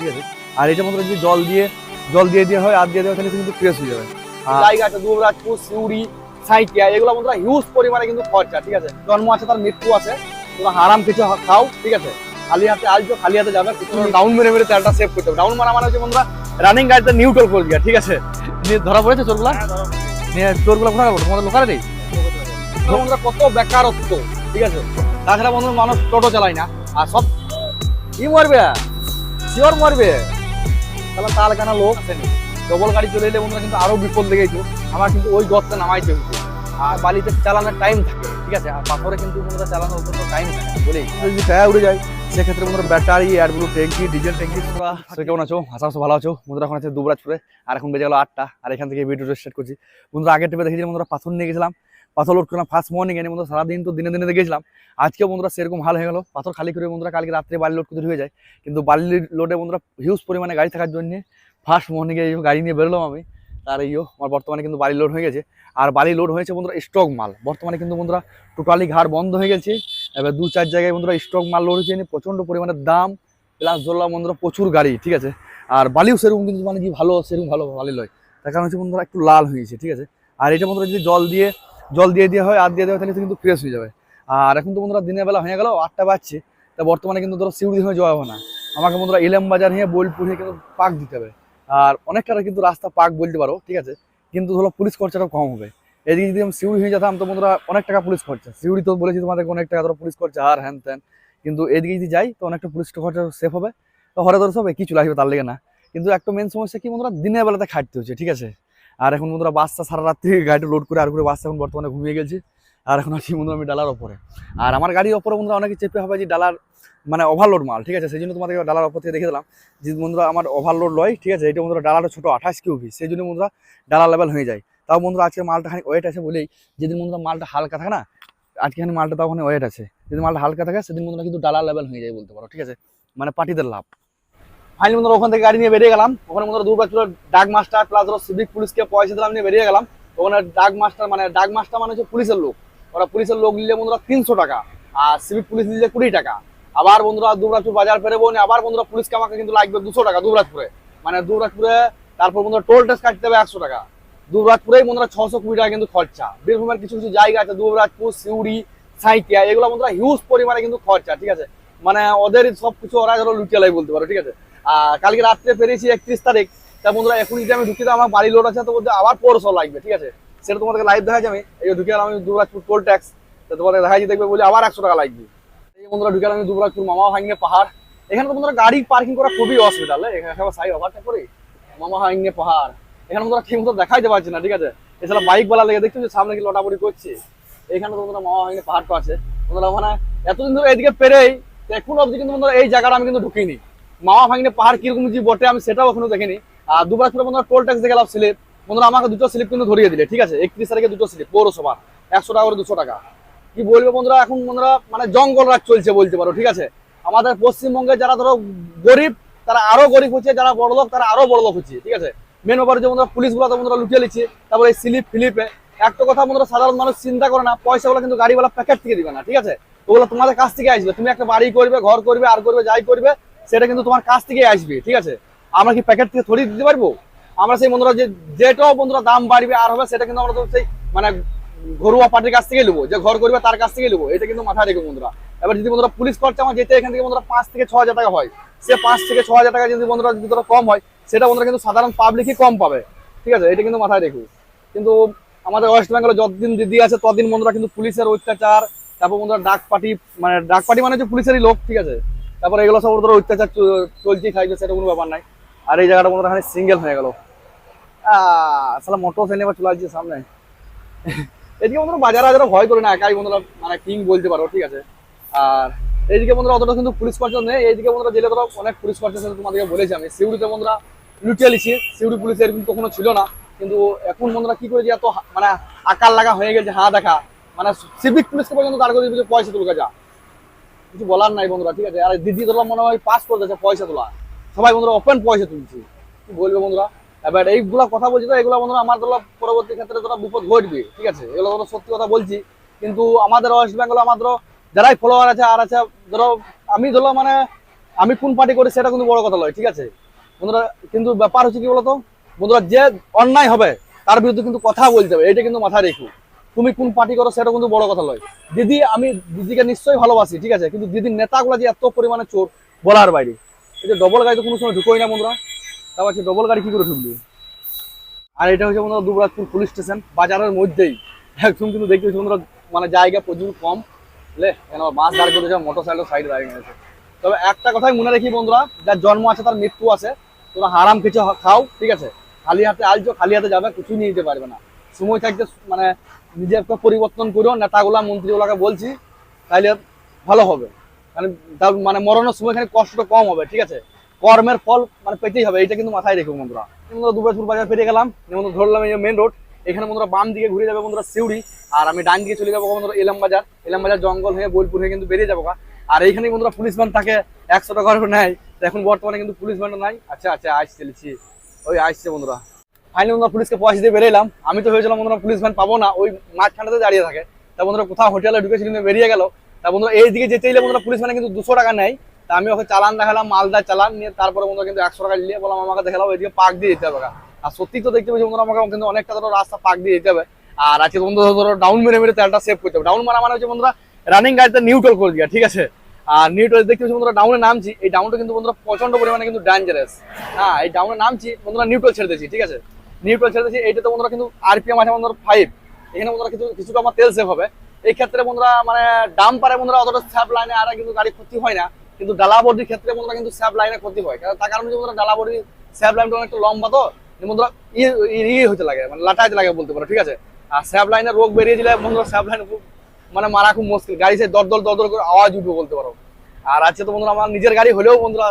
ঠিক আছে? আর এটা মতো যদি জল দিয়ে জল দিয়ে দেওয়া হয় আর দিয়ে দেওয়া তাহলে কিন্তু ফ্রেশ হয়ে যাবে। আর জায়গা আছে দুবরাজপুর সিউড়ি সাইকিয়া এগুলো বন্ধুরা হিউজ পরিমাণে কিন্তু খরচা ঠিক আছে? জন্ম আছে তার মৃত্যু আছে তোমরা হারাম কিছু খাও ঠিক আছে? খালি হাতে আসছো খালি হাতে যাবে ডাউন মেরে মেরে তেলটা সেভ করতে হবে। ডাউন মারা মানে হচ্ছে বন্ধুরা রানিং গাড়িতে নিউট্রাল করে দিয়া ঠিক আছে? নিয়ে ধরা পড়েছে চোরগুলা? নিয়ে চোরগুলা কোথায় গেলো তোমাদের লোকালে নেই বন্ধুরা কত বেকারত্ব ঠিক আছে? তাছাড়া বন্ধু মানুষ টোটো চালায় না আর সব কি মরবে? শিওর মরবে। তাহলে তার কেন লোক আসেনি ডবল গাড়ি চলে এলে বন্ধুরা কিন্তু আরও বিপদ লেগেছে আমার কিন্তু ওই গর্তে নামাইতে হতো আর বালিতে চালানোর টাইম থাকে ঠিক আছে? আর পাথরে কিন্তু বন্ধুরা চালানোর টাইম থাকে বলেই। যদি টায়ার উড়ে যায় সেক্ষেত্রে বন্ধুরা ব্যাটারি অ্যাডব্লু ট্যাঙ্কি ডিজেল ট্যাঙ্কি তোমরা সে কেমন আছো? আশা করছি ভালো আছো। বন্ধুরা এখন আছে দুবরাজপুরে। আর এখন বেজে গেলো আটটা। আর এখান থেকে ভিডিওটা স্টার্ট করছি। বন্ধুরা আগের টিপে দেখেছিলাম বন্ধুরা পাথর নিয়ে গেছিলাম। পাথর লোড করলাম ফার্স্ট মর্নিং এনে বন্ধুরা সারাদিন তো দিনে দিনে দেখেছিলাম। আজকে বন্ধুরা সেরকম হাল হয়ে গেল। পাথর খালি করে বন্ধুরা কালকে রাত্রে বালি লোড করতে হয়ে যায়। কিন্তু বালি লোডে বন্ধুরা হিউজ পরিমাণে গাড়ি থাকার জন্য ফার্স্ট মর্নিংয়ে এই গাড়ি নিয়ে বেরোলাম আমি। তার এইও আমার বর্তমানে কিন্তু বালি লোড হয়ে গেছে। আর বালি লোড হয়েছে বন্ধুরা স্টক মাল। বর্তমানে কিন্তু বন্ধুরা টোটালি ঘাট বন্ধ হয়ে গেছে। এবার দু চার জায়গায় বন্ধুরা স্টক মাল লোড হয়েছে প্রচণ্ড পরিমাণে দাম প্লাস ধরলাম বন্ধুরা প্রচুর গাড়ি, ঠিক আছে? আর বালিও সেরকম কিন্তু মানে কি ভালো, সেরকম ভালো বালি লয়। তার কারণ হচ্ছে বন্ধুরা একটু লাল হয়েছে ঠিক আছে? আর এটা বন্ধুরা যদি জল দিয়ে জল দিয়ে দেওয়া হয়, আর দিয়ে দেওয়া হয়, তাহলে কিন্তু ফ্রেশ হয়ে যাবে। আর এখন তো বন্ধুরা দিনের বেলা হয়ে গেল, আটটা বাজছে, তা বর্তমানে কিন্তু ধরো সিউড়ি হয়ে যাওয়া হবে না। আমাকে বন্ধুরা ইলাম বাজার হয়ে বোলপুর হয়ে কিন্তু পাক দিতে হবে। আর অনেকটা কিন্তু রাস্তা পাক বলতে পারো, ঠিক আছে? কিন্তু ধরো পুলিশ খরচাটা কম হবে। এদিকে যদি আমি সিউড়ি হয়ে যেতাম তো বন্ধুরা অনেক টাকা পুলিশ খরচা। সিউড়ি তো বলেছি তোমাদের অনেক টাকা, ধরো পুলিশ খরচা আর হ্যান ত্যান। কিন্তু এদিকে যদি যাই, তো অনেকটা পুলিশ খরচা সেফ হবে। তো হরে ধরে সব কি চলে আসবে, তার লেগে না। কিন্তু একটা মেন সমস্যা কি বন্ধুরা? দিনের বেলাতে খাটতে হচ্ছে, ঠিক আছে? আর এখন বন্ধুরা বাসটা সারা রাত্রি গাড়িটা লোড করে আর করে বাসটা এখন বর্তমানে ঘুমিয়ে গেছে। আর এখন আছি বন্ধুরা আমি ডালার ওপরে। আর আমার গাড়ির ওপরে বন্ধুরা অনেকে চেপে হবে যে ডালার মানে ওভারলোড মাল, ঠিক আছে? সেই জন্য তোমাদেরকে ডালার ওপর থেকে দেখে দিলাম যে বন্ধুরা আমার ওভারলোড লয়, ঠিক আছে? এটা বন্ধুরা ডালাটা ছোটো আঠাশ কিউবি, সেই জন্য বন্ধুরা ডালা লেভেল হয়ে যায়। তাও বন্ধুরা আজকে মালটা খানি ওয়েট আছে বলেই, যেদিন বন্ধুরা মালটা হালকা থাকে না, আজকে খানি মালটা তাও ওয়েট আছে। যদি মালটা হালকা থাকে, সেদিন বন্ধুরা কিন্তু ডালা লেভেল হয়ে যায় বলতে পারো, ঠিক আছে? মানে পার্টিদের লাভ। ফাইনালি বন্ধুরা, ওখান থেকে গাড়ি নিয়ে বেরিয়ে গেলাম। ওখানে বন্ধুরা দুবার ছিল ডাক মাস্টার প্লাস ধরো সিভিক পুলিশকে পয়সা দিলাম নিয়ে বেরিয়ে গেলাম। ওখানে ডাক মাস্টার মানে ডাক মাস্টার মানে হচ্ছে পুলিশের লোক। ওরা পুলিশের লোক নিলে বন্ধুরা তিনশো টাকা, আর সিভিক পুলিশ নিলে কুড়ি টাকা। আবার বন্ধুরা দুবরাজপুর বাজার নিয়ে আবার বন্ধুরা পুলিশকে আমাকে কিন্তু লাগবে দুশো টাকা দুবরাজপুরে। মানে দুবরাজপুরে তারপর বন্ধুরা টোল ট্যাক্স কাটতে হবে একশো টাকা। দুবরাজপুরেই বন্ধুরা ছশো কুড়ি টাকা কিন্তু খরচা। বীরভূমের কিছু কিছু জায়গা আছে, দুবরাজপুর, সিউড়ি, সাইকিয়া, এগুলো বন্ধুরা হিউজ পরিমাণে কিন্তু খরচা, ঠিক আছে? মানে ওদের সব কিছু ওরা ধরো লুটিয়ে লাই বলতে পারো, ঠিক আছে? আর কালকে রাত্রে পেরেছি একত্রিশ তারিখ। তা বন্ধুরা, এখন যদি আমি ঢুকি তো আমার বাড়ি লোড আছে, তো বলতে আবার পৌরসভা লাগবে, ঠিক আছে? সেটা তোমাদেরকে লাইভ দেখা যাবে এই ঢুকে আমি দুবরাজপুর টোল ট্যাক্স তো তোমাদের দেখা দেখবে বলে আবার একশো টাকা লাগবে। এই বন্ধুরা, ঢুকে আমি দুবরাজপুর মামা ভাঙনে পাহাড়। এখানে তো বন্ধুরা গাড়ি পার্কিং করা খুবই অসুবিধা এখানে সবাই সাই ওভারটা করি। মামা ভাঙনে পাহাড়। এখানে বন্ধুরা ঠিক মতো দেখাইতে পারছি না, ঠিক আছে? এছাড়া বাইক বলা লেগে, দেখছ যে সামনে কি লটাপটি করছে? এখানে তো বন্ধুরা মামা ভাঙনে পাহাড়টা আছে। বন্ধুরা মানে এতদিন ধরে এদিকে পেরেই, তো এখন অবধি কিন্তু বন্ধুরা এই জায়গাটা আমি কিন্তু ঢুকিনি। মামা ভাঙনে পাহাড় কীরকম যে বটে, আমি সেটাও এখনও দেখিনি। আর দুবার করে বন্ধুরা টোল ট্যাক্স গেলাম স্লিপ বন্ধুরা আমাকে দুটো স্লিপ কিন্তু ধরিয়ে দিলে, ঠিক আছে? একত্রিশ তারিখে দুটো স্লিপ পৌরসভার। একশো টাকা করে দুশো টাকা। কি বলব বন্ধুরা, এখন বন্ধুরা মানে জঙ্গল রাজ চলছে বলতে পারো, ঠিক আছে? আমাদের পশ্চিমবঙ্গে যারা ধরো গরিব, তারা আরও গরিব হচ্ছে, যারা বড় লোক, তারা আরও বড় লোক হচ্ছে, ঠিক আছে? মেন ব্যাপার যে বন্ধুরা পুলিশগুলো বন্ধুরা লুটিয়ে নিচ্ছে, তারপরে এই স্লিপ ফিলিপে একটা কথা বন্ধুরা, সাধারণ মানুষ চিন্তা করে না পয়সাগুলো কিন্তু গাড়িওয়ালা প্যাকেট থেকে দিবে না, ঠিক আছে? ওগুলো তোমাদের কাছ থেকে আসবে। তুমি একটা বাড়ি করবে, ঘর করবে, আর করবে, যাই করবে সেটা কিন্তু তোমার কাছ থেকে আসবে, ঠিক আছে? আমরা কি প্যাকেট থেকে থরি দিতে পারব? আমরা সেই বন্ধুরা যে যেটাও বন্ধুরা দাম বাড়বে আর হবে, সেটা কিন্তু আমরা তো সেই মানে ঘরোয়া পার্টির কাছ থেকে নেব, যে ঘর করবে তার কাছ থেকে নেব, এটা কিন্তু মাথায় রেখে বন্ধুরা। এবার যদি বন্ধুরা পুলিশ খরচা আমার যেতে এখান থেকে বন্ধুরা পাঁচ থেকে ছ হাজার টাকা হয়, সে পাঁচ থেকে ছ হাজার টাকা যদি বন্ধুরা যদি ধরো কম হয়, সেটা বন্ধুরা কিন্তু সাধারণ পাবলিকই কম পাবে, ঠিক আছে? এটা কিন্তু মাথায় রেখো। কিন্তু আমাদের ওয়েস্ট বেঙ্গলে যতদিন দিদি আছে, ততদিন বন্ধুরা কিন্তু পুলিশের অত্যাচার, তারপর বন্ধুরা ডাক পার্টি মানে ডাক পার্টি মানে হচ্ছে পুলিশেরই লোক, ঠিক আছে? তারপরে এগুলো সব ধরো অত্যাচার চ- চলতেই থাকবে সেটা কোনো ব্যাপার নাই। আর এই জায়গাটা বন্ধুরা এখানে সিঙ্গেল হয়ে গেল। আসলে মোটর সাইকেল এবার চলে আসছে সামনে। এদিকে বন্ধুরা বাজারে বাজারে ভয় করে না, একাই বন্ধুরা মানে কিং বলতে পারো, ঠিক আছে? আর এইদিকে বন্ধুরা অতটা কিন্তু পুলিশ খরচা নেই, এইদিকে বন্ধুরা জেলে ধরো, অনেক পুলিশ সেটা তোমাদেরকে বলেছি আমি। সিউড়িতে বন্ধুরা লুটিয়ে লিছি সিউড়ি পুলিশ এরকম কখনো ছিল না। কিন্তু এখন বন্ধুরা কি করেছে, এত হা- মানে আকার লাগা হয়ে গেছে হা দেখা মানে সিভিক পুলিশকে পর্যন্ত তার করে পয়সা তুলকা যা। কিছু বলার নাই বন্ধুরা, ঠিক আছে? আর দিদি ধরলাম মনে হয় পাস করে দিয়েছে পয়সা তোলা। সবাই বন্ধুরা ওপেন পয়সা তুলছে। কি বলবে বন্ধুরা? এবার এইগুলা কথা বলছি তো, এগুলো বন্ধুরা আমার ধরো পরবর্তী ক্ষেত্রে ধরো বিপদ ঘটবে, ঠিক আছে? এগুলো ধরো সত্যি কথা বলছি। কিন্তু আমাদের ওয়েস্ট বেঙ্গল আমার ধরো যারাই ফলোয়ার আছে আর আছে, ধরো আমি ধরো মানে আমি কোন পার্টি করি সেটা কিন্তু বড় কথা নয়, ঠিক আছে? বন্ধুরা, কিন্তু ব্যাপার হচ্ছে কি বলতো? বন্ধুরা, যে অন্যায় হবে, তার বিরুদ্ধে কিন্তু কথা বলতে হবে, এটা কিন্তু মাথায় রেখো। তুমি কোন পার্টি করো সেটা কিন্তু বড় কথা নয়। দিদি, আমি দিদিকে নিশ্চয়ই ভালোবাসি, ঠিক আছে? কিন্তু দিদির নেতাগুলো যে এত পরিমাণে চোর, বলার বাইরে। এই যে ডবল গাড়ি তো কোনো সময় ঢুকোই না বন্ধুরা। তারপর হচ্ছে ডবল গাড়ি কি করে ঢুকবি? আর এটা হচ্ছে বন্ধুরা দুবরাজপুর পুলিশ স্টেশন, বাজারের মধ্যেই। একদম কিন্তু দেখতে পাচ্ছি বন্ধুরা মানে জায়গা প্রচুর কম। এখানে আবার বাস দাঁড় করেছে মোটর সাইকেল সাইডে দাঁড়িয়ে গেছে তবে একটা কথাই মনে রাখি বন্ধুরা, যার জন্ম আছে তার মৃত্যু আছে, তোমরা হারাম কিছু খাও, ঠিক আছে? খালি হাতে আসছো খালি হাতে যাবে, কিছুই নিয়ে যেতে পারবে না। সময় থাকতে মানে নিজেকে পরিবর্তন করো নেতাগুলা, মন্ত্রীগুলাকে বলছি, তাইলে ভালো হবে। মানে তার মানে মরণের সময় এখানে কষ্টটা কম হবে, ঠিক আছে? কর্মের ফল মানে পেতেই হবে এটা কিন্তু মাথায় রেখো বন্ধুরা। বন্ধুরা দুবরাজপুর বাজার পেরিয়ে গেলাম বন্ধুরা ধরলাম এই মেন রোড এখানে বন্ধুরা বাম দিকে ঘুরে যাবে বন্ধুরা সিউড়ি, আর আমি ডান দিকে চলে যাব বন্ধুরা এলাম বাজার। এলাম বাজার জঙ্গল হয়ে, বোলপুর হয়ে কিন্তু বেরিয়ে যাব আর এইখানে বন্ধুরা পুলিশ ভ্যান থাকে, একশো টাকা নেয়। এখন বর্তমানে কিন্তু পুলিশ ভ্যানও নাই। আচ্ছা আচ্ছা আইস চলেছি ওই আসছে বন্ধুরা। ফাইনালি বন্ধুরা পুলিশকে পয়সা দিয়ে বেরিয়েলাম আমি তো ভেবেছিলাম বন্ধুরা পুলিশ পাবো না, ওই মাঝখানটাতে দাঁড়িয়ে থাকে। তা বন্ধুরা কোথাও হোটেলে বেরিয়ে গেল। তা বন্ধুরা এই দিকে যেতে এলে বন্ধুরা পুলিশ কিন্তু দুশো টাকা নেয়। তা আমি ওকে চালান দেখালাম, মালদা চালান নিয়ে তারপরে বন্ধুরা কিন্তু একশো টাকা নিয়ে বললাম, আমাকে দেখালাম, ওইদিকে দিয়ে যেতে হবে আর সত্যি তো দেখতে পাচ্ছি বন্ধুরা, আমাকে কিন্তু অনেকটা ধরো রাস্তা পাক দিয়ে যেতে হবে। আর আজকে বন্ধুরা ধরো ডাউন মেরে মেরে তেলটা সেভ করতে হবে। ডাউন মারা মানে হচ্ছে বন্ধুরা রানিং গাড়িতে নিউট্রাল করে ঠিক আছে? আর নিউট্রাল দেখতে পাচ্ছি বন্ধুরা ডাউনে নামছি। এই ডাউনটা কিন্তু বন্ধুরা প্রচণ্ড পরিমাণে কিন্তু ডেঞ্জারাস হ্যাঁ এই ডাউনে নামছি, বন্ধুরা নিউট্রাল ছেড়ে দিয়েছি, ঠিক আছে? নিউট্রাল ছেড়ে দিয়েছি এইটাতে বন্ধুরা কিন্তু আরপিএম আছে বন্ধুরা ফাইভ এখানে বন্ধুরা কিছু কিছুটা আমার তেল সেভ হবে। এই ক্ষেত্রে বন্ধুরা মানে ডাম পারে বন্ধুরা, অতটা স্যাপ লাইনে আর কিন্তু গাড়ি ক্ষতি হয় না। কিন্তু ডালাবডির ক্ষেত্রে বন্ধুরা কিন্তু স্যাপ লাইনে ক্ষতি হয়। কারণ তার কারণ বন্ধুরা ডালাবডি স্যাপ লাইনটা অনেকটা লম্বা তো বন্ধুরা ইয়ে হতে লাগে মানে লাটাইতে লাগে বলতে পারো, ঠিক আছে? আর স্যাপ লাইনে রোগ বেরিয়ে দিলে বন্ধুরা স্যাপ লাইন মানে মারা খুব মুশকিল। গাড়ি সে দরদল দর দর দর করে আওয়াজ উঠবে বলতে পারো। আর আজকে তো বন্ধুরা আমার নিজের গাড়ি হলেও বন্ধুরা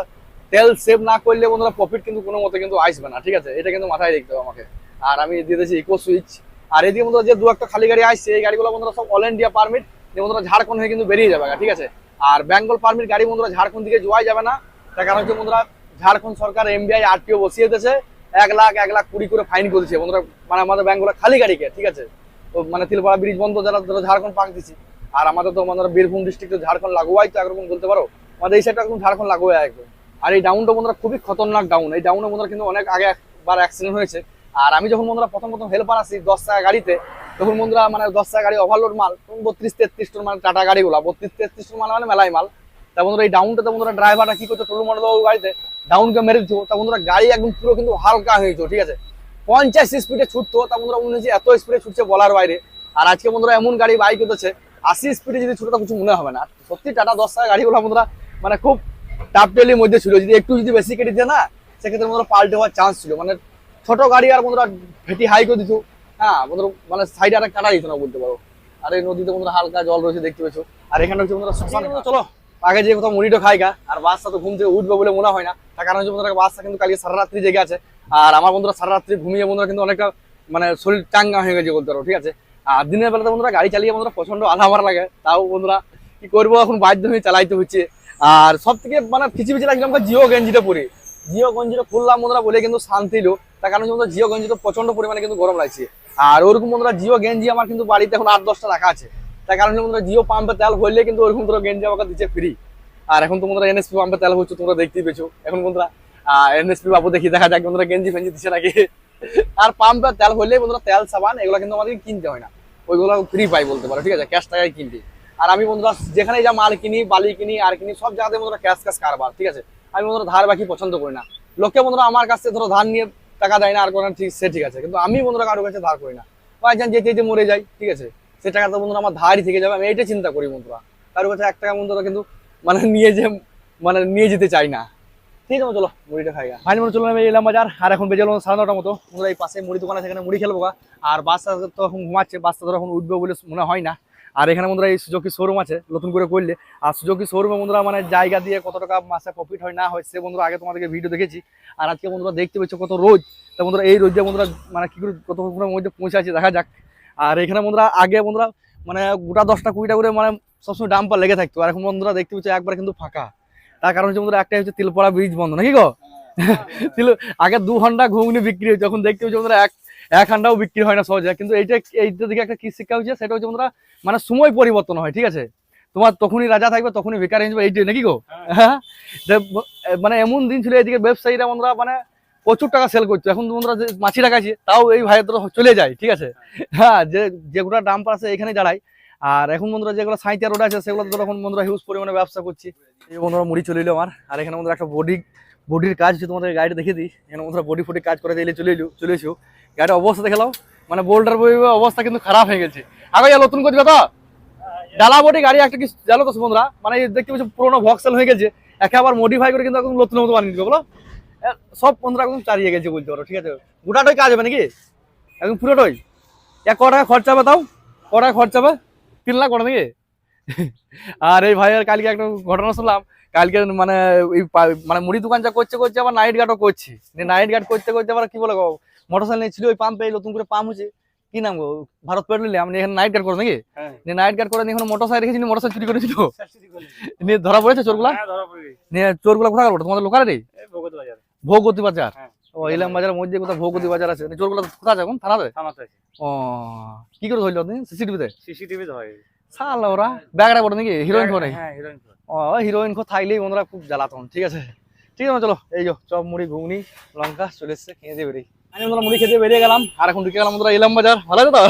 তেল সেভ না করলে বন্ধুরা প্রফিট কিন্তু কোনো মতে কিন্তু আসবে না, ঠিক আছে? এটা কিন্তু মাথায় রাখতে হবে আমাকে। আর আমি দিয়ে দিয়েছি ইকো সুইচ আর এদিকে বন্ধুরা যে দু একটা খালি গাড়ি আসছে, এই গাড়িগুলো বন্ধুরা সব অল ইন্ডিয়া পারমিট যে বন্ধুরা ঝাড়খণ্ড হয়ে কিন্তু বেরিয়ে যাবে, ঠিক আছে? আর বেঙ্গল পারমিট গাড়ি বন্ধুরা ঝাড়খণ্ড দিকে যাওয়াই যাবে না। তার কারণ হচ্ছে বন্ধুরা ঝাড়খণ্ড সরকার এমবিআই আরটিও বসিয়ে দিয়েছে। এক লাখ এক লাখ কুড়ি করে ফাইন করেছে বন্ধুরা মানে আমাদের বেঙ্গলে খালি গাড়িকে, ঠিক আছে? তো মানে তিলপাড়া ব্রিজ বন্ধ, যারা যারা ঝাড়খণ্ড পাক দিচ্ছি আর আমাদের তো মানে বীরভূম ডিস্ট্রিক্ট ঝাড়খণ্ড লাগোয়াই তো একরকম বলতে পারো? আমাদের এই সাইডটা একদম ঝাড়খণ্ড লাগোয়া একদম। আর এই ডাউনটা বন্ধুরা খুবই খতরনাক ডাউন এই ডাউনে বন্ধুরা কিন্তু অনেক আগে একবার অ্যাক্সিডেন্ট হয়েছে। আর আমি যখন বন্ধুরা প্রথম প্রথম হেল্পার আসি দশ টাকা গাড়িতে, তখন বন্ধুরা মানে দশ টাকা গাড়ি ওভারলোড মাল বত্রিশ তেত্রিশ টন মানে টাটা গাড়িগুলো, বত্রিশ তেত্রিশ টন মানে মানে মেলাই মাল। তা বন্ধুরা এই ডাউনটাতে বন্ধুরা ড্রাইভাররা কি করতো টুলু মডেল গাড়িতে ডাউনকে মেরে দিত। তা বন্ধুরা গাড়ি একদম পুরো কিন্তু হালকা হয়ে যেত, ঠিক আছে? পঞ্চাশ স্পিডে ছুটতো, তা বন্ধুরা মনে হচ্ছে এত স্পিডে ছুটছে বলার বাইরে। আর আজকে বন্ধুরা এমন গাড়ি বাইক হতেছে আশি স্পিডে যদি ছুটে কিছু মনে হবে না। সত্যি টাটা, দশ টাকা গাড়িগুলো বন্ধুরা মানে খুব টাপ টেলির মধ্যে ছিল। যদি একটু যদি বেশি কেটে দিতে না সেক্ষেত্রে বন্ধুরা পাল্টে হওয়ার চান্স ছিল। মানে ছোট গাড়ি আর বন্ধুরা ভেটি হাই করে দিত। হ্যাঁ বন্ধুরা মানে সাইডে আর কাটা দিত না বলতে পারো। আর এই নদীতে বন্ধুরা হালকা জল রয়েছে দেখতে পেছো আর এখানে হচ্ছে বন্ধুরা শ্মশান। চলো। আগে যে কোথাও মুড়িটা খাই গা আর বাসটা তো ঘুম থেকে উঠবে বলে মনে হয় না। তার কারণ হচ্ছে বন্ধুরা বাসটা কিন্তু কালকে সারা রাত্রি জেগে আছে। আর আমার বন্ধুরা সারা রাত্রি ঘুমিয়ে বন্ধুরা কিন্তু অনেকটা মানে শরীর চাঙ্গা হয়ে গেছে বলতে পারো ঠিক আছে? আর দিনের বেলাতে বন্ধুরা গাড়ি চালিয়ে বন্ধুরা প্রচণ্ড আলামার লাগে। তাও বন্ধুরা কি করব এখন বাধ্য হয়ে চালাইতে হচ্ছে। আর সব থেকে মানে ফিচি ফিচি লাগলাম জিও গেঞ্জিটা পরে। জিও গঞ্জিটা খুললাম, বন্ধুরা বলে কিন্তু শান্তি লো তার কারণ বন্ধুরা জিও গঞ্জি তো প্রচণ্ড পরিমাণে কিন্তু গরম লাগছে। আর ওরকম বন্ধুরা জিও গেঞ্জি আমার কিন্তু বাড়িতে এখন আট, দশটা রাখা আছে। তার কারণ বন্ধুরা জিও পাম্পে তেল ভরলে কিন্তু ওরকম তোরা গেঞ্জি আমাকে দিচ্ছে ফ্রি আর এখন তোমরা এনএসপি পাম্পে তেল হচ্ছে তোমরা দেখতেই পেছো এখন বন্ধুরা এনএসপি বাবু দেখি, দেখা যাক বন্ধুরা গেঞ্জি ফেঞ্জি দিচ্ছে নাকি। আর পাম্পে তেল হলে বন্ধুরা তেল, সাবান, এগুলো কিন্তু আমাদেরকে কিনতে হয় না। ওইগুলো ফ্রি পাই বলতে পারো, ঠিক আছে? ক্যাশ টাকায় কিনতে। আর আমি বন্ধুরা যেখানে যা মাল কিনি বালি কিনি আর কিনি সব জায়গাতে বন্ধুরা ক্যাশ ক্যাশ কারবার ঠিক আছে? আমি বন্ধুরা ধার বাকি পছন্দ করি না। লোকে বন্ধুরা আমার কাছে ধরো ধার নিয়ে টাকা দেয় না আর কোনো ঠিক সে ঠিক আছে। কিন্তু আমি বন্ধুরা কারোর কাছে ধার করি না। বাই চান্স যেতে যেতে মরে যাই ঠিক আছে? সে টাকাটা বন্ধুরা আমার ধারই থেকে যাবে আমি এইটা চিন্তা করি বন্ধুরা। কারোর কাছে এক টাকা বন্ধুরা কিন্তু মানে নিয়ে যে মানে নিয়ে যেতে চাই না। ঠিক আছে চলো মুড়িটা খাই ফাইন মনে চলো আমি এলাম বাজার আর এখন বেজে সাড়ে নটার মতো। বন্ধুরা এই পাশে মুড়ি দোকান আছে সেখানে মুড়ি খেলব। আর বাসটা তো এখন ঘুমাচ্ছে বাসটা ধরো এখন উঠবে বলে মনে হয় না। আর এখানে বন্ধুরা এই সুযোগী শোরুম আছে নতুন করে করলে। আর সুযোগী শোরুমে বন্ধুরা মানে জায়গা দিয়ে কত টাকা মাসে প্রফিট হয় না হয় সে বন্ধুরা আগে তোমাদেরকে ভিডিও দেখেছি। আর আজকে বন্ধুরা দেখতে পেয়েছ কত রোজ তো বন্ধুরা এই রোজে বন্ধুরা মানে কি করে কতক্ষণের মধ্যে পৌঁছাচ্ছে দেখা যাক। আর এখানে বন্ধুরা আগে বন্ধুরা মানে গোটা দশটা কুড়িটা করে মানে সবসময় ডাম্পার লেগে থাকতো। আর এখন বন্ধুরা দেখতে পেয়েছ একবার কিন্তু ফাঁকা। তার কারণ হচ্ছে বন্ধুরা একটাই হচ্ছে তিলপড়া ব্রিজ বন্ধ নাকি গো? তিল আগে দু ঘণ্টা ঘুগনি বিক্রি হচ্ছে এখন দেখতে পেয়েছ বন্ধুরা এক এক ঘন্টাও বিক্রি হয় না সহজে। কিন্তু এইটা এইটা দিকে একটা কি শিক্ষা হচ্ছে সেটা হচ্ছে বন্ধুরা মানে সময় পরিবর্তন হয় ঠিক আছে? তোমার তখনই রাজা থাকবে তখনই বেকার হয়ে যাবে এইটাই নাকি গো? হ্যাঁ। মানে এমন দিন ছিল এইদিকে ব্যবসায়ীরা বন্ধুরা মানে প্রচুর টাকা সেল করছ এখন তোমরা যে মাছি রাখাছি তাও এই ভাইয়ের চলে যায় ঠিক আছে? হ্যাঁ। যে যেগুলো ডাম্প আছে এখানে দাঁড়ায়। আর এখন বন্ধুরা যেগুলো সাঁইতা রোড আছে সেগুলো তো এখন বন্ধুরা হিউজ পরিমাণে ব্যবসা করছি। এই বন্ধুরা মুড়ি চলে এলো আমার। আর এখানে বন্ধুরা একটা বডি বডির কাজ হচ্ছে তোমাদের গাড়িটা দেখে দিই। এখানে বন্ধুরা বডি ফডি কাজ করে দিলে চলে চলে এসো। গাড়ির অবস্থা দেখে মানে বোল্ডার অবস্থা কিন্তু খারাপ হয়ে গেছে। আগে নতুন করে দিবে তো? ডালা বডি গাড়ি একটা কিছু জানো তো বন্ধুরা? মানে দেখতে পাচ্ছি পুরোনো ভক্সেল হয়ে গেছে। একে আবার মডিফাই করে কিন্তু একদম নতুন মতো বানিয়ে দিবে, বলো? সব বন্ধুরা একদম চালিয়ে গেছে বলতে পারো, ঠিক আছে? গোটাটাই কাজ হবে নাকি? একদম পুরোটাই এক ক টাকা খরচা হবে তাও? ক টাকা খরচা হবে? তিন লাখ করে নাকি? আর এই ভাইয়ের কালকে একটা ঘটনা শুনলাম। কালকে মানে এই মানে মুড়ি দোকান যা করছে করছে আবার নাইট গার্ডও করছে। নাইট গার্ড করতে করতে আবার কি বলে মোটর সাইকেল ছিল ওই পাম্পে নতুন করে পাম্প হচ্ছে কি নাম গো? ভারত পেট্রোলিয়াম আমি এখানে নাইট গার্ড করে নাকি? হ্যাঁ। নাইট গার্ড করে এখন মোটর সাইকেল রেখেছি মোটর সাইকেল চুরি করেছিল। নিয়ে ধরা পড়েছে চোরগুলা? নিয়ে চোরগুলা কোথায় গেলো তোমাদের লোকালেরই ভোগবতী বাজার। হ্যাঁ। ও ইলাম বাজারের মধ্যে কোথাও ভোগবতী বাজার আছে? চোরগুলা কোথায় আছে এখন? থানাতে? ও কি করে ধরলো আপনি সিসিটিভিতে হয় সাল ওরা। ব্যাগটা করে নাকি? হিরোইন করে হ্যাঁ হিরোইন হিরোইন খো থাকলেই বন্ধুরা খুব জ্বালাতন, ঠিক আছে? ঠিক আছে, চলো, এই যো চপ, মুড়ি, ঘুগনি, লঙ্কা, চলে এসছে, খেয়ে বেরিয়ে। আমি বন্ধুরা, মুড়ি খেতে বেরিয়ে গেলাম, আর এখন ঢুকে গেলাম বন্ধুরা ইলাম বাজার, ভালো আছে তো?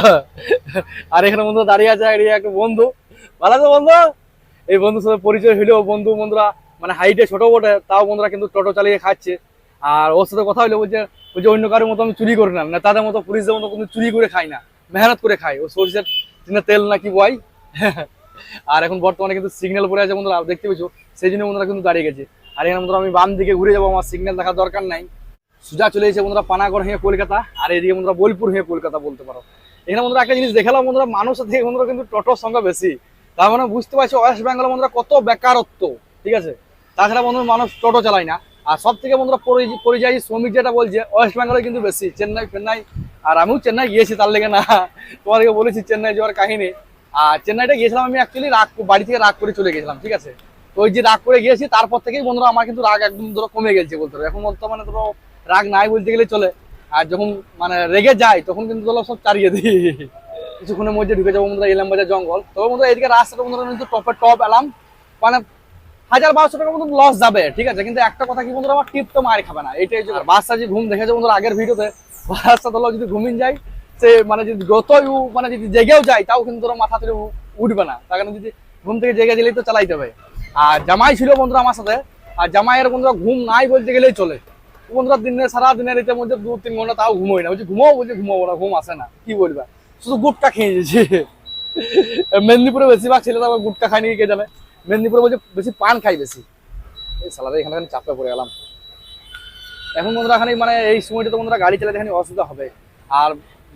আর এখানে বন্ধুরা দাঁড়িয়ে আছে আর একটা বন্ধু, ভালো আছে বন্ধু? এই বন্ধুর সাথে পরিচয় হইল, বন্ধু বন্ধুরা মানে হাইটে ছোট বটে, তাও বন্ধুরা কিন্তু টোটো চালিয়ে খাচ্ছে। আর ওর সাথে কথা হইল, বলছে ওই যে অন্য কারোর মতো আমি চুরি করি না না তাদের মতো পুলিশদের মতো কিন্তু চুরি করে খাই না, মেহনত করে খাই। ও সরিষার তেল নাকি বয়? আর এখন বর্তমানে কিন্তু সিগন্যাল পড়ে আছে বন্ধুরা, দেখতে পেয়েছ? সেই জন্য বন্ধুরা কিন্তু দাঁড়িয়ে গেছে। আর এখানে বন্ধুরা আমি বাম দিকে ঘুরে যাব, আমার সিগন্যাল দেখার দরকার নাই। সোজা চলে এসেছে বন্ধুরা পানাগড় হয়ে কলকাতা, আর এদিকে বন্ধুরা বোলপুর হয়ে কলকাতা বলতে পারো। এখানে বন্ধুরা একটা জিনিস দেখালাম বন্ধুরা মানুষের থেকে বন্ধুরা কিন্তু টোটোর সংখ্যা বেশি। তার মানে বুঝতে পারছ ওয়েস্ট বেঙ্গল বন্ধুরা কত বেকারত্ব, ঠিক আছে? তাছাড়া বন্ধুরা মানুষ টোটো চালায় না। আর সব থেকে বন্ধুরা পরি- পরিযায়ী শ্রমিক যেটা বলছে ওয়েস্ট বেঙ্গলে কিন্তু বেশি, চেন্নাই ফেন্নাই আর আমিও চেন্নাই গিয়েছি, তার লেগে না তোমাদেরকে বলেছি, চেন্নাই যাওয়ার কাহিনী। আর চেন্নাইটা গিয়েছিলাম আমি অ্যাকচুয়ালি রাগ বাড়ি থেকে রাগ করে চলে গেছিলাম, ঠিক আছে? তো ওই যে রাগ করে গিয়েছি, তারপর থেকেই বন্ধুরা আমার কিন্তু রাগ একদম ধরো কমে গেছে বলতে পারো এখন বর্তমানে ধরো রাগ নাই বলতে গেলে চলে। আর যখন মানে রেগে যায়, তখন কিন্তু ধরো সব চারিয়ে দিই। কিছুক্ষণের মধ্যে ঢুকে যাব বন্ধুরা, এলাম বাজার জঙ্গল। তবে বন্ধুরা, এদিকে রাস্তাটা বন্ধুরা কিন্তু টপে টপ এলাম। মানে হাজার বারোশো টাকা মতো লস যাবে, ঠিক আছে? কিন্তু একটা কথা কি বন্ধুরা, আমার টিপ তো মার খাবে না। এটাই বাচ্চা যে ঘুম দেখেছে বন্ধুরা আগের ভিডিওতে বাচ্চা ধরো যদি ঘুমিয়ে যায় সে মানে যদি যতই মানে যদি জেগেও যায়, তাও কিন্তু ধরো মাথা থেকে উঠবে না। তার কারণে যদি ঘুম থেকে জেগে গেলেই তো চালাইতে হবে। আর জামাই ছিল বন্ধুরা আমার সাথে, আর জামাইয়ের বন্ধুরা ঘুম নাই বলতে গেলেই চলে। বন্ধুরা দিনে সারা দিনের এটার মধ্যে দু, তিন ঘণ্টা তাও ঘুমোই না। বলছি, ঘুমাও, বলছি, ঘুমাবো না, ঘুম আসে না, কি বলবা? শুধু গুটটা খেয়ে যাচ্ছে মেদিনীপুরে বেশিরভাগ আবার গুটকা খায় নাকি, কে জানে? মেদিনীপুরে বলছে, বেশি পান খাই বেশি। এই সালাদা এখানে চাপে পড়ে গেলাম। এখন বন্ধুরা এখানে মানে এই সময়টা তো বন্ধুরা গাড়ি চালাতে এখানে অসুবিধা হবে। আর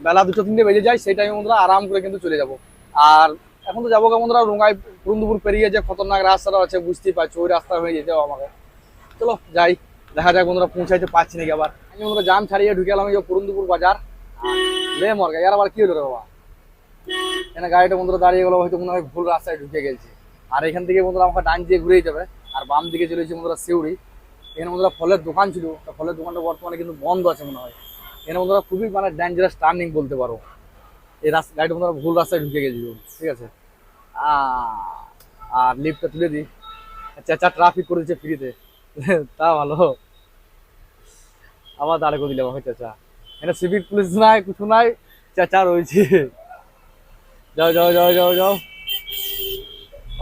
বেলা দুটো তিনটে বেজে যায়, সেই টাইমে বন্ধুরা আরাম করে কিন্তু চলে যাব। আর এখন তো যাব বন্ধুরা রুঙ্গাই পুরন্দুপুর পেরিয়ে যে খতরনাক রাস্তাটা আছে, বুঝতেই পারছ, ওই রাস্তা হয়ে যেতে আমাকে। চলো, যাই। দেখা যাক বন্ধুরা পৌঁছাইতে পারছি নাকি আবার। আমি বন্ধুরা জাম ছাড়িয়ে ঢুকে গেলাম এই পুরন্দুপুর বাজার। লে মরগা ইয়ার আবার কি হলো রে বাবা? এখানে গাড়িটা বন্ধুরা দাঁড়িয়ে গেলো, হয়তো মনে হয় ভুল রাস্তায় ঢুকে গেছে। আর এখান থেকে বন্ধুরা আমাকে ডান দিয়ে ঘুরেই যাবে। আর বাম দিকে চলে এসেছে বন্ধুরা সিউড়ি। এখানে বন্ধুরা ফলের দোকান ছিল ফলের দোকানটা বর্তমানে কিন্তু বন্ধ আছে মনে হয়। এখানে বন্ধুরা খুবই মানে ডেঞ্জারাস টার্নিং বলতে পারো। এই রাস্তা গাড়িটা বন্ধুরা ভুল রাস্তায় ঢুকে গেছিল, ঠিক আছে? আর লিফটটা তুলে দিই। চাচা ট্রাফিক করে দিচ্ছে ফ্রিতে তা। ভালো। আবার দাঁড়ে করে দিলে চাচা। এখানে সিভিক পুলিশ নাই, কিছু নাই, চাচা রয়েছে। যাও যাও যাও যাও যাও।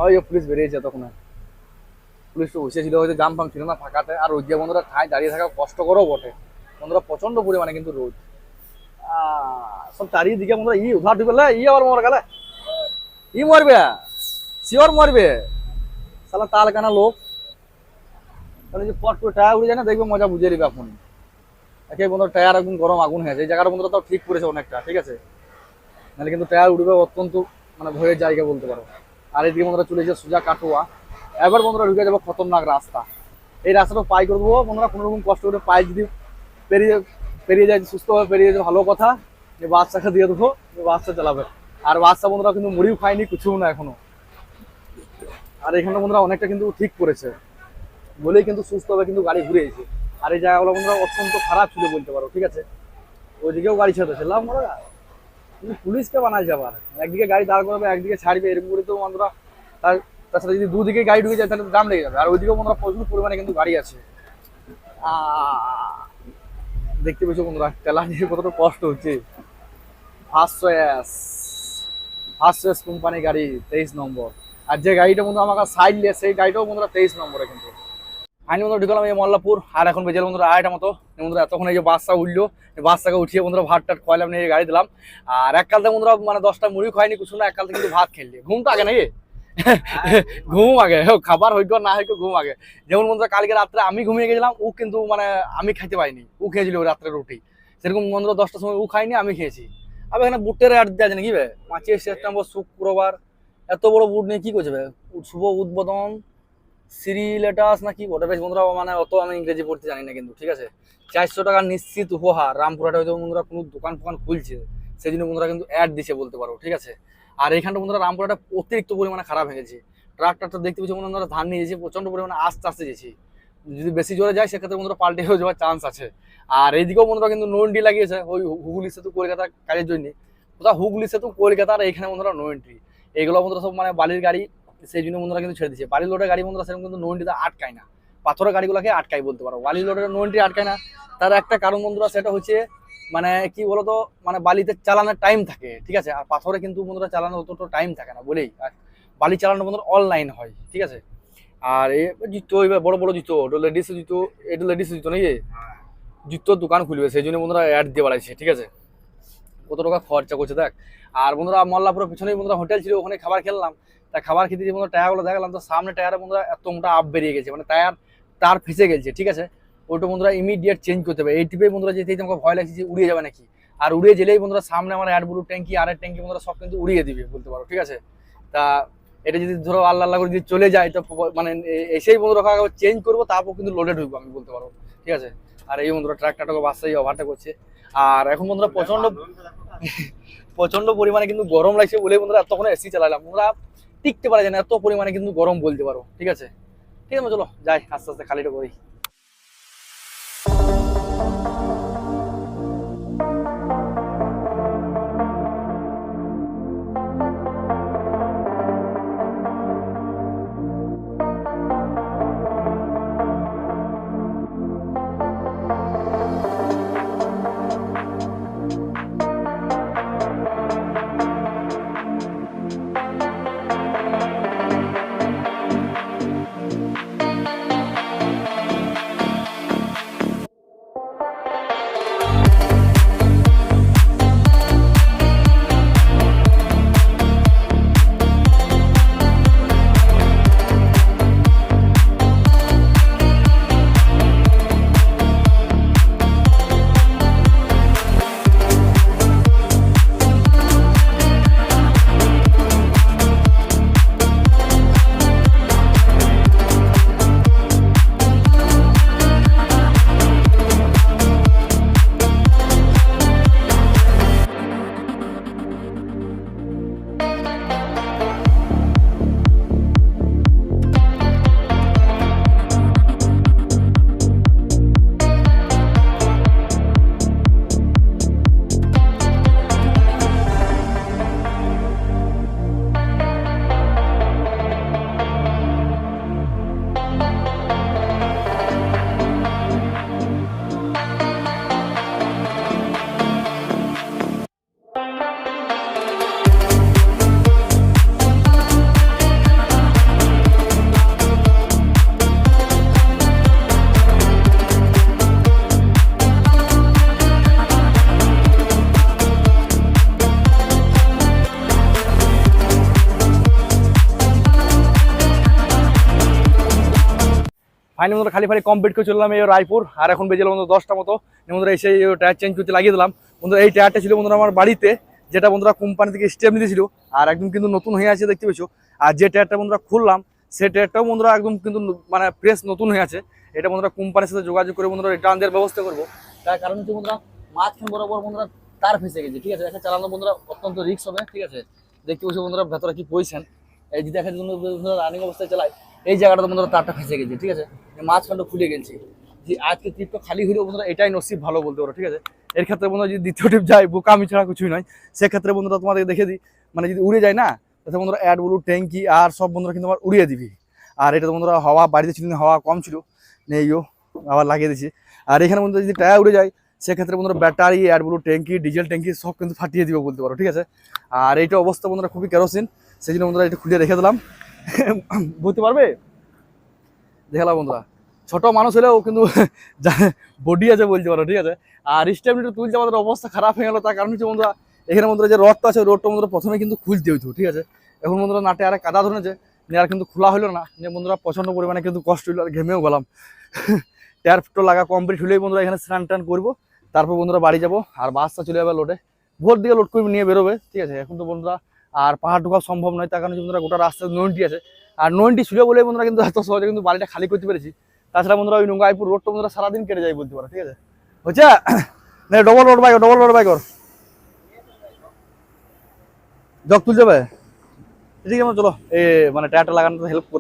ওই পুলিশ বেরিয়েছে তখন পুলিশ তো বসেছিল হয়তো জাম ফাম ছিল না ফাঁকাতে, আর ওই যে বন্ধুরা ঠায় দাঁড়িয়ে থাকা কষ্টকরও বটে। বন্ধুরা প্রচণ্ড পরিমাণে কিন্তু রোদ। সব চারিদিকে বন্ধুরা ই উঠা ঢুকে ই আবার মর গেলে। ই মরবে শিওর মরবে। সালা তাল কানা লোক। তাহলে যে পট করে টায়ার উড়ে যায় না, দেখবে মজা বুঝে নিবে এখন একে বন্ধু টায়ার একদম গরম আগুন হয়ে যায়। এই জায়গাটা বন্ধুরা তাও ঠিক করেছে অনেকটা, ঠিক আছে? নাহলে কিন্তু টায়ার উঠবে অত্যন্ত মানে ভয়ের জায়গা বলতে পারো। আর এদিকে বন্ধুরা চলে এসেছে সোজা কাটোয়া। এবার বন্ধুরা ঢুকে যাব খতরনাক রাস্তা। এই রাস্তাটা পাই করে দেবো। বন্ধুরা কোনো রকম কষ্ট করে পায়ে যদি পেরিয়ে পেরিয়ে যায় সুস্থভাবে পেরিয়ে যায় ভালো কথা। যে বাচ্চাকে দিয়ে দেবো বাচ্চা চালাবে। আর বাচ্চা বন্ধুরা কিন্তু মুড়িও খায়নি কিছুও না এখনও। আর এখানে বন্ধুরা অনেকটা কিন্তু ঠিক করেছে। বলেই কিন্তু সুস্থভাবে কিন্তু গাড়ি ঘুরে এসেছে। আর এই জায়গাগুলো বন্ধুরা অত্যন্ত খারাপ ছিল বলতে পারো ঠিক আছে? ওইদিকেও গাড়ি ছেড়েছে লাভ মনে কিন্তু পুলিশকে বানায় যাবার একদিকে গাড়ি দাঁড় করাবে একদিকে ছাড়বে এরকম করে তো বন্ধুরা তার তাছাড়া যদি দুদিকে গাড়ি ঢুকে যায় তাহলে দাম লেগে যাবে। আর ওইদিকেও বন্ধুরা প্রচুর পরিমাণে কিন্তু গাড়ি আছে। আহ, দেখতে পেয়েছ বন্ধুরা টেলা নিয়ে কতটা কষ্ট হচ্ছে। ফার্স্ট ফার্স্ট কোম্পানি গাড়ি, তেইশ নম্বর। আর যে গাড়িটা বন্ধু আমার সাইড লিয়ে সেই গাড়িটাও বন্ধুরা তেইশ নম্বরে কিন্তু। ফাইনালি বন্ধুরা ঢুকলাম এই মল্লাপুর, আর এখন বেজে বন্ধুরা আড়াইটা মতো। বন্ধুরা এতক্ষণ এই যে বাসটা উঠল বাসটাকে উঠিয়ে বন্ধুরা ভাত টাট খোয়ালাম, নিয়ে গাড়ি দিলাম। আর এককালতে বন্ধুরা মানে দশটা মুড়ি খাইনি, কিছু না, এককালতে কিন্তু ভাত খেললি। ঘুম তো আগে নাকি? ঘুম আগে খাবার হইক না হইক ঘুম আগে যেমন বন্ধুরা কালকে রাত্রে আমি ঘুমিয়ে গেছিলাম, ও কিন্তু মানে আমি খাইতে পাইনি। ও খেয়েছিল রাত্রে রুটি সেরকম বন্ধুরা দশটার সময় ও খাইনি, আমি খেয়েছি আবার এখানে বুটের অ্যাড দেওয়া জানি কি বে? পাঁচই সেপ্টেম্বর শুক্রবার এত বড় বুট নিয়ে কি করছে শুভ উদ্বোধন সিরি লেটাস না কি? ওটা বেশ বন্ধুরা মানে অত আমি ইংরেজি পড়তে জানি না কিন্তু, ঠিক আছে? চারশো টাকা নিশ্চিত উপহার, রামপুরহাটে হয়তো বন্ধুরা কোনো দোকান ফোকান খুলছে। সেই জন্য বন্ধুরা কিন্তু অ্যাড দিছে বলতে পারো, ঠিক আছে? আর এইখানটা বন্ধুরা রামপুরহাটে অতিরিক্ত পরিমাণে খারাপ হয়ে গেছে ট্রাক্টর তো দেখতে পাচ্ছি বন্ধুরা, ধান নিয়ে যেছি প্রচণ্ড পরিমাণে আস্তে আস্তে যেছি যদি বেশি জোরে যায়, সেক্ষেত্রে বন্ধুরা পাল্টে হয়ে যাওয়ার চান্স আছে। আর এইদিকেও বন্ধুরা কিন্তু নন্ডি লাগিয়েছে, ওই হুগলি সেতু কলকাতার কাজের জন্য। কোথাও হুগলি সেতু, কলকাতার এইখানে বন্ধুরা নো এন্ট্রি এগুলো বন্ধুরা সব মানে বালির গাড়ি, সেই জন্য বন্ধুরা কিন্তু ছেড়ে দিচ্ছে বালির লোডের গাড়ি বন্ধুরা সেরকম কিন্তু নো এন্ট্রিতে আটকায় না। পাথরের গাড়িগুলোকে আটকায় বলতে পারো। বালি লোডের নো এন্ট্রি আটকায় না। তার একটা কারণ বন্ধুরা, সেটা হচ্ছে মানে কি বলতো মানে বালিতে চালানোর টাইম থাকে, ঠিক আছে? আর পাথরে কিন্তু বন্ধুরা চালানোর অতটা টাইম থাকে না, বলেই। আর বালি চালানো বন্ধুরা অনলাইন হয়, ঠিক আছে? আর এই জুতো, এবার বড় বড় জুতো লেডিস জুতো, এটা লেডিস জুতো নাকি? জুতোর দোকান খুলবে, সেই জন্য বন্ধুরা অ্যাড দিয়ে বাড়াইছে, ঠিক আছে? কত টাকা খরচা করছে, দেখ। আর বন্ধুরা, মল্লাপুরের পিছনেই বন্ধুরা হোটেল ছিল, ওখানে খাবার খেললাম। তা খাবার খেতে যে বন্ধুরা টায়ারগুলো দেখালাম, তো সামনে টায়ারে বন্ধুরা এত মোটা আপ বেরিয়ে গেছে মানে টায়ার তার ফেসে গেছে, ঠিক আছে? ওটা বন্ধুরা ইমিডিয়েট চেঞ্জ করতে হবে। এই টিপে বন্ধুরা যেতে আমাকে ভয় লাগছে যে উড়িয়ে যাবে নাকি? আর উড়িয়ে গেলেই বন্ধুরা সামনে আমার অ্যাড ব্লু ট্যাঙ্কি আর ট্যাঙ্কি বন্ধুরা সব কিন্তু উড়িয়ে দিবে, বলতে পারো, ঠিক আছে? তা এটা যদি ধরো আল্লাহ আল্লাহ করে যদি চলে যায় তো মানে এসেই বন্ধুরা চেঞ্জ করব, তারপর কিন্তু লোডে ঢুকবো আমি, বলতে পারব ঠিক আছে? আর এই বন্ধুরা ট্রাকটাকে বাসাই ওভারটা করছে। আর এখন বন্ধুরা প্রচণ্ড প্রচণ্ড পরিমাণে কিন্তু গরম লাগছে বলে বন্ধুরা এতক্ষণ এসি চালালাম। বন্ধুরা টিকতে পারে না, এত পরিমাণে কিন্তু গরম বলতে পারো, ঠিক আছে? ঠিক আছে চলো যাই আস্তে আস্তে খালিটা করি। ফাইনাল বন্ধুরা খালি খালি কমপ্লিট করে চললাম এই রায়পুর। আর এখন বেজে বন্ধু দশটা মতো। বন্ধুরা এসে এই টায়ার চেঞ্জ করতে লাগিয়ে দিলাম। বন্ধুরা, এই টায়ারটা ছিল বন্ধুরা আমার বাড়িতে, যেটা বন্ধুরা কোম্পানি থেকে স্টেপ নিতেছিল আর একদম কিন্তু নতুন হয়ে আছে, দেখতে পেয়েছ। আর যে টায়ারটা বন্ধুরা খুললাম, সেই টায়ারটাও বন্ধুরা একদম কিন্তু মানে ফ্রেশ নতুন হয়ে আছে। এটা বন্ধুরা কোম্পানির সাথে যোগাযোগ করে বন্ধুরা রিটার্ন দেওয়ার ব্যবস্থা করব। তার কারণ হচ্ছে বন্ধুরা, মাঝখান বরাবর বন্ধুরা তার ফেসে গেছে, ঠিক আছে? এটা চালানো বন্ধুরা অত্যন্ত রিস্ক হবে, ঠিক আছে? দেখতে পেয়েছ বন্ধুরা, ভেতরে কি পজিশন এই যে দেখা রানিং অবস্থায় চালায়, এই জায়গাটা বন্ধুরা তারটা ফেঁসে গেছে, ঠিক আছে? মাঝখানটা খুলে গেছে। যে আজকে ট্রিপটা খালি হলেও বন্ধুরা এটাই নসিব ভালো বলতে পারো, ঠিক আছে? এর ক্ষেত্রে বন্ধুরা যদি দ্বিতীয় ট্রিপ যায় বোকা আমি ছাড়া কিছুই নয় সেক্ষেত্রে বন্ধুরা তোমাদের দেখে দিই মানে যদি উড়ে যায় না, তাতে বন্ধুরা অ্যাড বলু ট্যাঙ্কি আর সব বন্ধুরা কিন্তু আমার উড়িয়ে দিবি। আর এটা বন্ধুরা হাওয়া, বাড়িতে ছিল হাওয়া কম ছিল নেইও আবার লাগিয়ে দিছি আর এখানে বন্ধুরা যদি টায়ার উড়ে যায়, সেক্ষেত্রে বন্ধুরা ব্যাটারি অ্যাড বলু ট্যাঙ্কি ডিজেল ট্যাঙ্কি সব কিন্তু ফাটিয়ে দিবে বলতে পারো, ঠিক আছে? আর এইটা অবস্থা বন্ধুরা খুবই কেরোসিন। সেই জন্য বন্ধুরা এটা খুলে রেখে দিলাম। বুঝতে পারবে? দেখালাম বন্ধুরা। ছোট মানুষ হলেও কিন্তু বডি আছে বলতে পারো, ঠিক আছে? আর স্টেপনিটা তুলতে আমাদের অবস্থা খারাপ হয়ে গেল, তার কারণ হচ্ছে বন্ধুরা, এখানে বন্ধুরা যে রডটা আছে, রডটা বন্ধুরা প্রথমে কিন্তু খুলতে হইতো, ঠিক আছে? এখন বন্ধুরা নাটে আর কাদা ধরেছে আর কিন্তু খোলা হলো না। বন্ধুরা প্রচণ্ড পরিমাণে কিন্তু কষ্ট হইল, আর ঘেমেও গেলাম। টায়ার ফিটো লাগা কমপ্লিট হলেই বন্ধুরা এখানে স্নান টান করব, তারপর বন্ধুরা বাড়ি যাব, আর বাসটা চলে যাবে লোডে ভোর দিকে লোড করে নিয়ে বেরোবে, ঠিক আছে? এখন তো বন্ধুরা আর পাহাড় ঢোকা সম্ভব নয়, তার কারণে বন্ধুরা গোটা রাস্তা নয়নটি আছে। আর নয়নটি ছিল বলে বন্ধুরা কিন্তু এত সহজে কিন্তু বাড়িটা খালি করতে পেরেছি। তাছাড়া বন্ধুরা ওই নোংরাইপুর রোডটা বন্ধুরা সারাদিন কেটে যায় বলতে পারো, ঠিক আছে? হচ্ছে না double road bike double road bike jug তুলতে হবে ঠিক আছে চলো, এ মানে টায়ারটা লাগানোতে হেল্প করে